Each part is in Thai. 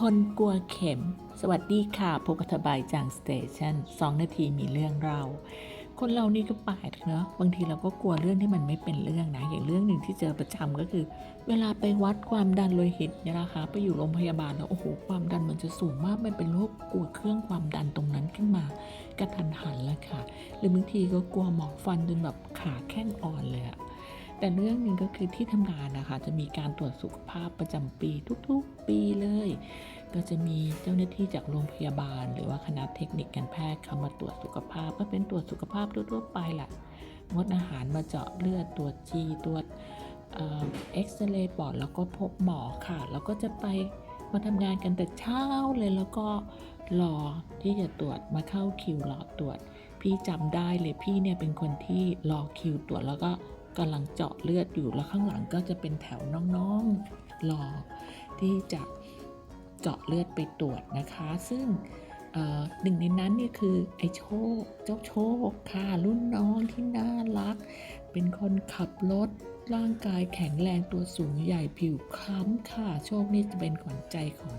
คนกลัวเข็ม สวัสดีค่ะพบกับทบายจางสเตชันสองนาทีมีเรื่องเรา คนเรานี่ก็แปลกเนอะบางทีเราก็กลัวเรื่องที่มันไม่เป็นเรื่องนะ อย่างเรื่องหนึ่งที่เจอประจำก็คือ เวลาไปวัดความดันโลหิตเนี่ยนะคะไปอยู่โรงพยาบาลแล้วโอ้โหความดันมันจะสูงมากมันเป็นโรคกลัวเครื่องความดันตรงนั้นขึ้นมากระทันหันแล้วค่ะ หรือบางทีก็กลัวหมอกฟันจนแบบขาแข้งอ่อนเลยอะ แต่เรื่องหนึ่งก็คือที่ทำงานนะคะ จะมีการตรวจสุขภาพประจำปีทุกๆปีเลย ก็จะมีเจ้าหน้าที่จากโรงพยาบาล หรือว่าคณะเทคนิคการแพทย์เข้ามาตรวจสุขภาพ ก็เป็นตรวจสุขภาพทั่วๆไปแหละงดอาหารมาเจาะเลือดตรวจจีตรวจเอ็กซเรย์ปอดแล้วก็พบหมอค่ะ แล้วก็จะไปมาทำงานกันแต่เช้าเลยแล้วก็รอที่จะตรวจมาเข้าคิวรอตรวจ พี่จำได้เลยพี่เนี่ยเป็นคนที่รอคิวตรวจแล้วก็ กำลังเจาะเลือดอยู่แล้วข้างหลังก็จะเป็นแถวน้องๆรอ ที่จะเจาะเลือดไปตรวจนะคะ ซึ่งหนึ่งในนั้นนี่คือไอ้โชคเจ้าโชคค่ะรุ่นน้องที่น่ารัก เป็นคนขับรถร่างกายแข็งแรงตัวสูงใหญ่ผิวคล้ำค่ะ โชคนี่จะเป็นขวัญใจของ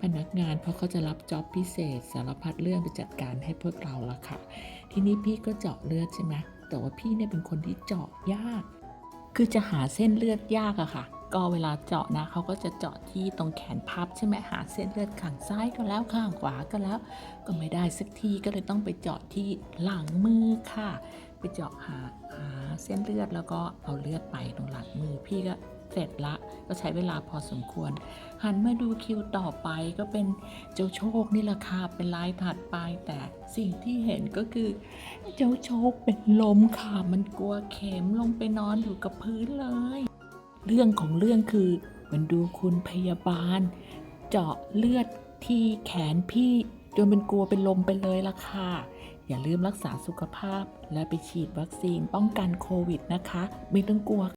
พนักงานเพราะเขาจะรับจ็อบพิเศษ สารพัดเรื่องไปจัดการให้พวกเราละค่ะ ทีนี้พี่ก็เจาะเลือดใช่ไหม แต่ว่าพี่เนี่ยเป็นคนที่เจาะยาก คือจะหาเส้นเลือดยากอะค่ะ ก็เวลาเจาะนะเขาก็จะเจาะที่ตรงแขนพับใช่ไหมหาเส้นเลือดข้างซ้ายก็แล้วข้างขวาก็แล้ว ก็ไม่ได้สักทีก็เลยต้องไปเจาะที่หลังมือค่ะ ไปเจาะหาหาเส้นเลือดแล้วก็เอาเลือดไปตรงหลังมือพี่ก็ เสร็จละก็ใช้เวลาพอสมควร หันมาดูคิวต่อไปก็เป็นเจ้าโชคนี่แหละค่ะเป็นลายถัดไปแต่สิ่งที่เห็นก็คือ เจ้าโชคเป็นลมค่ะมันกลัวเข็มลงไปนอนอยู่กับพื้นเลย เรื่องของเรื่องคือมันดูคุณพยาบาล เจาะเลือดที่แขนพี่จนมันกลัวเป็นลมไปเลยล่ะค่ะ อย่าลืมรักษาสุขภาพและไปฉีดวัคซีนป้องกันโควิดนะคะ ไม่ต้องกลัว